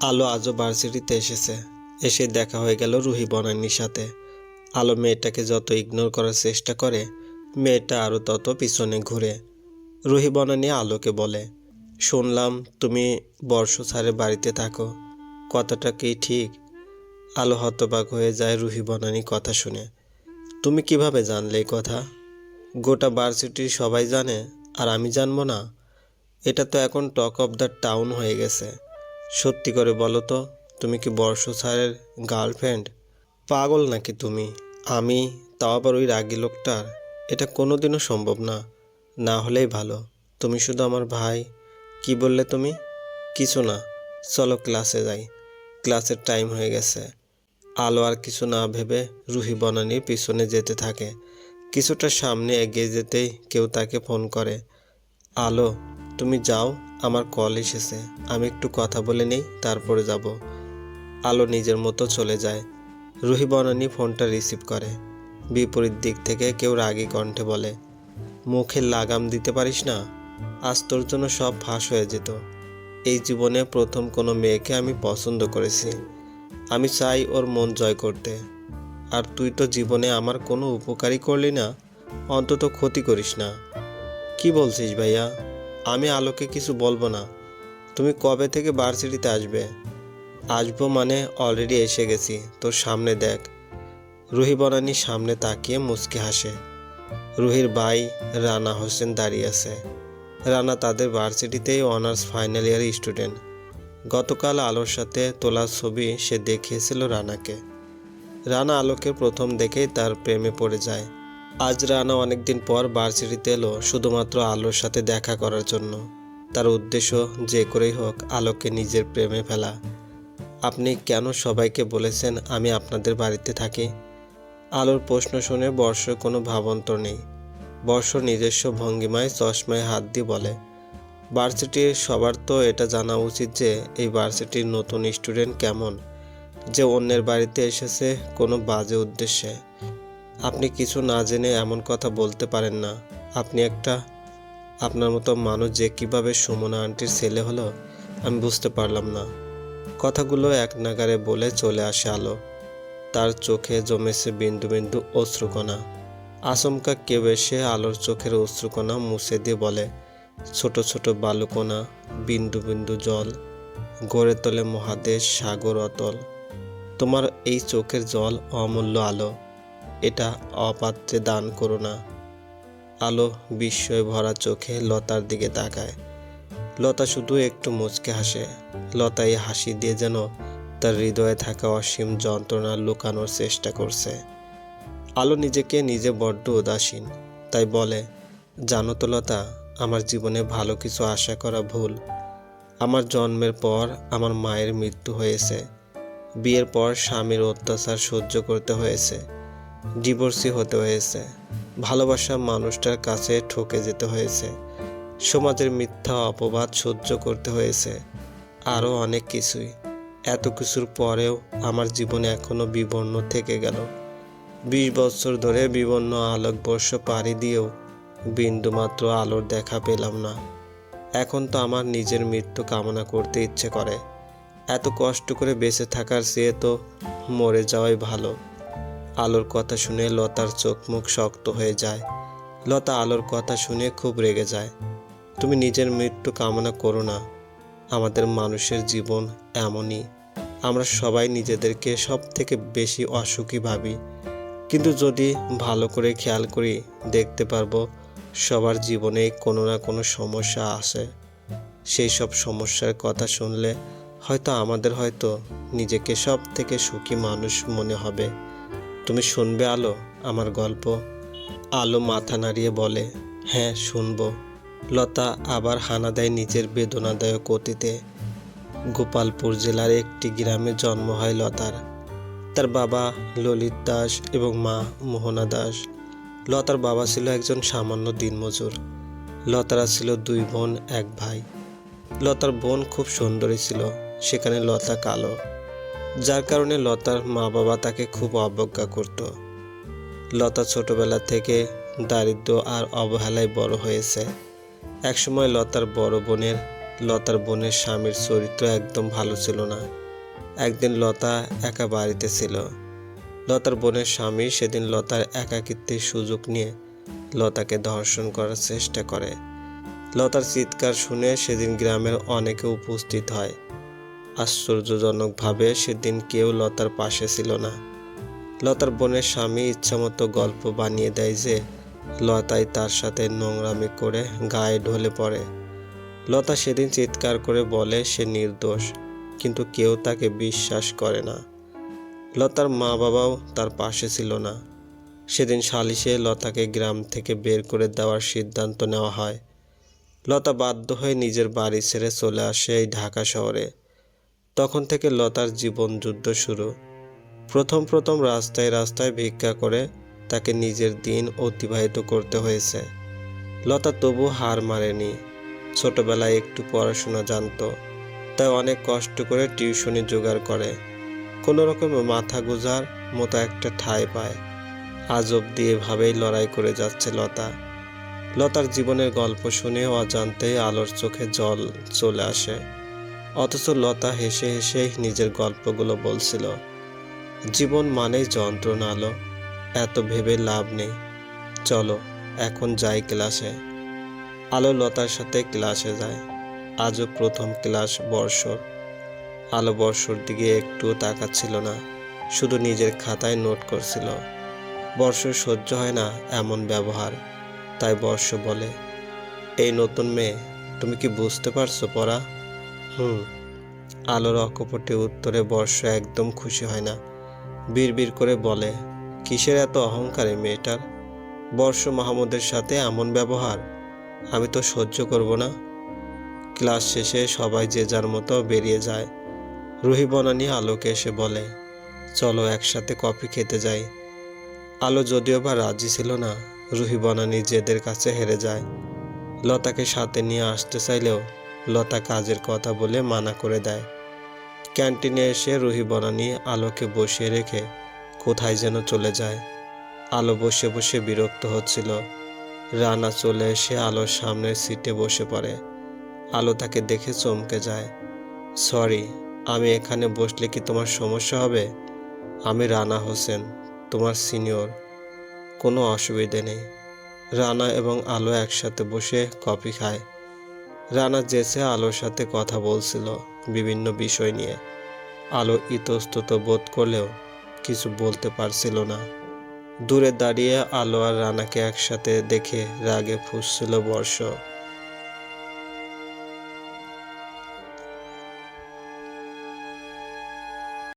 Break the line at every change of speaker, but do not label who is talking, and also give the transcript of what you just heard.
আলো আজও ভার্সিটিতে এসেছে। এসে দেখা হয়ে গেল রুহি বনানির সাথে। আলো মেয়েটাকে যত ইগনোর করার চেষ্টা করে, মেয়েটা আরও তত পিছনে ঘুরে। রুহি বনানি আলোকে বলে, শুনলাম তুমি বর্ষ স্যারের বাড়িতে থাকো। কথাটা কি ঠিক? আলো হতবাক হয়ে যায় রুহি বনানী কথা শুনে। তুমি কীভাবে জানলে এই কথা? গোটা ভার্সিটির সবাই জানে, আর আমি জানব না? এটা তো এখন টক অফ দ্য টাউন হয়ে গেছে। সত্যি করে বলো তো, তুমি কি বর্ষ স্যারের গার্লফ্রেন্ড? পাগল নাকি তুমি? আমি তাও আবার ওই রাগী লোকটার? এটা কোনোদিনও সম্ভব না। না হলেই ভালো। তুমি শুধু আমার ভাই। কি বললে তুমি? কিছু না। চলো ক্লাসে যাই। ক্লাসের টাইম হয়ে গেছে। আলো আর কিছু না ভেবে রুহি বনানির পিছনে যেতে থাকে। কিছুটা সামনে এগিয়ে যেতেই কেউ তাকে ফোন করে। আলো, তুমি যাও। আমার কল এসেছে, আমি একটু কথা বলে নেই, তারপরে যাব। আলো নিজের মতো চলে যায়। রুহি বনানি ফোনটা রিসিভ করে। বিপরীত দিক থেকে কেউ রাগী কণ্ঠে বলে, মুখে লাগাম দিতে পারিস না? আজ তোর জন্য সব ফাঁস হয়ে যেত। এই জীবনে প্রথম কোনো মেয়েকে আমি পছন্দ করেছি। আমি চাই ওর মন জয় করতে। আর তুই তো জীবনে আমার কোনো উপকারই করলি না। অন্তত ক্ষতি করিস না। কি বলছিস ভাইয়া? আমি আলোকে কিছু বলব না। তুমি কবে থেকে ভার্সিটিতে আসবে? আসব মানে অলরেডি এসে গেছি। তোর সামনে দেখ। রুহি বনানী সামনে তাকিয়ে মুচকি হাসে। রুহির ভাই রানা হোসেন দাঁড়িয়ে আছে। রানা তাদের ভার্সিটিতেই অনার্স ফাইনাল ইয়ার স্টুডেন্ট গতকাল আলোর সাথে তোলা ছবি সে দেখিয়েছিল রানাকে। রানা আলোকে প্রথম দেখেই তার প্রেমে পড়ে যায়। আজ রানা অনেকদিন পর ভার্সিটিতে এলো, শুধুমাত্র আলোর সাথে দেখা করার জন্য। তার উদ্দেশ্য যে করেই হোক, আলোকে নিজের প্রেমে ফেলা। আপনি কেন সবাইকে বলেছেন আমি আপনাদের বাড়িতে থাকি? আলোর প্রশ্ন শুনে বর্ষ কোনো ভাবান্তর নেই। বর্ষ নিজস্ব ভঙ্গিমায় চশমায় হাত দিয়ে বলে, ভার্সিটির সবার তো এটা জানা উচিত যে এই ভার্সিটির নতুন স্টুডেন্ট কেমন, যে অন্যের বাড়িতে এসেছে কোনো বাজে উদ্দেশ্যে। আপনি কিছু না জেনে এমন কথা বলতে পারেন না। আপনি একটা আপনার মতো মানুষ যে কীভাবে সুমনা আন্টির ছেলে হলো, আমি বুঝতে পারলাম না। কথাগুলো এক নাগারে বলে চলে আসে আলো। তার চোখে জমেছে বিন্দু বিন্দু অশ্রুকণা। আচমকা কেউ এসে আলোর চোখের অশ্রুকণা মুছে দিয়ে বলে, ছোট ছোট বালুকণা, বিন্দু বিন্দু জল, গড়ে তোলে মহাদেশ সাগর অতল। তোমার এই চোখের জল অমূল্য আলো। এটা অপাত্রে দান করো না। আলো বিস্ময় ভরা চোখে লতার দিকে তাকায়। লতা শুধু একটু মুচকে হাসে। লতা এই হাসি দিয়ে যেন তার হৃদয়ে থাকা অসীম যন্ত্রণা লুকানোর চেষ্টা করছে। আলো নিজেকে নিজে বড্ড উদাসীন, তাই বলে, জানো তো লতা, আমার জীবনে ভালো কিছু আশা করা ভুল। আমার জন্মের পর আমার মায়ের মৃত্যু হয়েছে। বিয়ের পর স্বামীর অত্যাচার সহ্য করতে হয়েছে। ডিভোর্সি হতে হয়েছে। ভালোবাসা মানুষটার কাছে ঠকে যেতে হয়েছে। সমাজের মিথ্যা অপবাদ সহ্য করতে হয়েছে। আরও অনেক কিছুই। এত কিছুর পরেও আমার জীবনে এখনও বিবর্ণ থেকে গেল। বিশ বছর ধরে বিবর্ণ আলোকবর্ষ পাড়ি দিয়েও বিন্দুমাত্র আলোর দেখা পেলাম না। এখন তো আমার নিজের মৃত্যু কামনা করতে ইচ্ছে করে। এত কষ্ট করে বেঁচে থাকার চেয়ে তো মরে যাওয়াই ভালো। আলোর কথা শুনে লতার চোখ মুখ শক্ত হয়ে যায়। লতা আলোর কথা শুনে খুব রেগে যায়। তুমি নিজের মৃত্যু কামনা করো না। আমাদের মানুষের জীবন এমনই। আমরা সবাই নিজেদেরকে সব থেকে বেশি অসুখী ভাবি। কিন্তু যদি ভালো করে খেয়াল করি, দেখতে পারব সবার জীবনে কোনো না কোনো সমস্যা আসে সেই সব সমস্যার কথা শুনলে হয়তো আমাদের হয়তো নিজেকে সব থেকে সুখী মানুষ মনে হবে। তুমি শুনবে আলো, আমার গল্প। আলো মাথা নাড়িয়ে বলে হ্যাঁ শুনব। লতা আবার হানা দেয় নিজের বেদনাদায়ক অতীতে। গোপালপুর জেলার একটি গ্রামে জন্ম হয় লতার। তার বাবা ললিত দাস এবং মা মোহনা দাস। লতার বাবা ছিল একজন সামান্য দিনমজুর। লতারা ছিল দুই বোন, এক ভাই। লতার বোন খুব সুন্দরী ছিল, সেখানে লতা কালো। যার কারণে লতার মা বাবা তাকে খুব অবজ্ঞা করত। লতা ছোটবেলা থেকে দারিদ্র আর অবহেলায় বড় হয়েছে। একসময় লতার বড় বোনের, লতার বোনের স্বামীর চরিত্র একদম ভালো ছিল না। একদিন লতা একা বাড়িতে ছিল। লতার বোনের স্বামী সেদিন লতার একাকিত্বের সুযোগ নিয়ে লতাকে ধর্ষণ করার চেষ্টা করে। লতার চিৎকার শুনে সেদিন গ্রামের অনেকে উপস্থিত হয়। আশ্চর্যজনকভাবে সেদিন কেউ লতার পাশে ছিল না। লতার বোনের স্বামী ইচ্ছামতো গল্প বানিয়ে দেয় যে, লতাই তার সাথে নোংরামি করে গায়ে ঢলে পড়ে। লতা সেদিন চিৎকার করে বলে, সে নির্দোষ। কিন্তু কেউ তাকে বিশ্বাস করে না। লতার মা বাবাও তার পাশে ছিল না। সেদিন সালিশে লতাকে গ্রাম থেকে বের করে দেওয়ার সিদ্ধান্ত নেওয়া হয়। লতা বাধ্য হয়ে নিজের বাড়ি ছেড়ে চলে আসে এই ঢাকা শহরে। তখন থেকে লতার জীবন যুদ্ধ শুরু। প্রথম প্রথম রাস্তায় রাস্তায় ভিক্ষা করে তাকে নিজের দিন অতিবাহিত করতে হয়েছে। লতা তবু হার মারেনি ছোটবেলায় একটু পড়াশোনা জানতো। তাই অনেক কষ্ট করে টিউশনি জোগাড় করে। কোনো রকমে মাথা গোজার মতো একটা ঠাঁই পায়। আজ অব্দি এভাবেই লড়াই করে যাচ্ছে লতা। লতার জীবনের গল্প শুনে অজান্তেই আলোর চোখে জল চলে আসে। অথচ লতা হেসে হেসে নিজের গল্পগুলো বলছিল, জীবন মানেই যন্ত্রণা, আলো। এত ভেবে লাভ নেই। চলো, এখন যাই ক্লাসে। আলো লতার সাথে ক্লাসে যায়। আজও প্রথম ক্লাস বর্ষর। আলো বর্ষর দিকে একটু তাকাচ্ছিল না। শুধু নিজের খাতায় নোট করছিল, বর্ষ সহ্য হয় না এমন ব্যবহার। তাই বর্ষ বলে, এই নতুন মেয়ে, তুমি কি বুঝতে পারছ পড়া? হুম। আলোর অকপটে উত্তরে বর্ষ একদম খুশি হয় না। বিড়বিড় করে বলে, কিসের এত অহংকারে মেয়েটার? বর্ষ মাহমুদের সাথে এমন ব্যবহার? আমি তো সহ্য করব না। ক্লাস শেষে সবাই যে যার মতো বেরিয়ে যায়। রুহি বনানি আলোকে এসে বলে, চলো একসাথে কফি খেতে যাই। আলো যদিও বা রাজি ছিল না, রুহি বনানি জেদের কাছে হেরে যায়। লতাকে সাথে নিয়ে আসতে চাইলেও লতা কাজের কথা বলে মানা করে দেয়। ক্যান্টিনে এসে রুহি বনানি আলোকে বসিয়ে রেখে কোথায় যেন চলে যায়। আলো বসে বসে বিরক্ত হচ্ছিল। রানা চলে এসে আলোর সামনের সিটে বসে পড়ে। আলো তাকে দেখে চমকে যায়। সরি, আমি এখানে বসলে কি তোমার সমস্যা হবে? আমি রানা হোসেন, তোমার সিনিয়র। কোনো অসুবিধে নেই। রানা এবং আলো একসাথে বসে কফি খায়। রানা জেসে আলোর সাথে কথা বলছিল বিভিন্ন বিষয় নিয়ে। আলো ইতস্তত বোধ করলেও কিছু বলতে পারছিল না। দূরে দাঁড়িয়ে আলো আর রানাকে একসাথে দেখে রাগে ফুসছিল বর্ষ।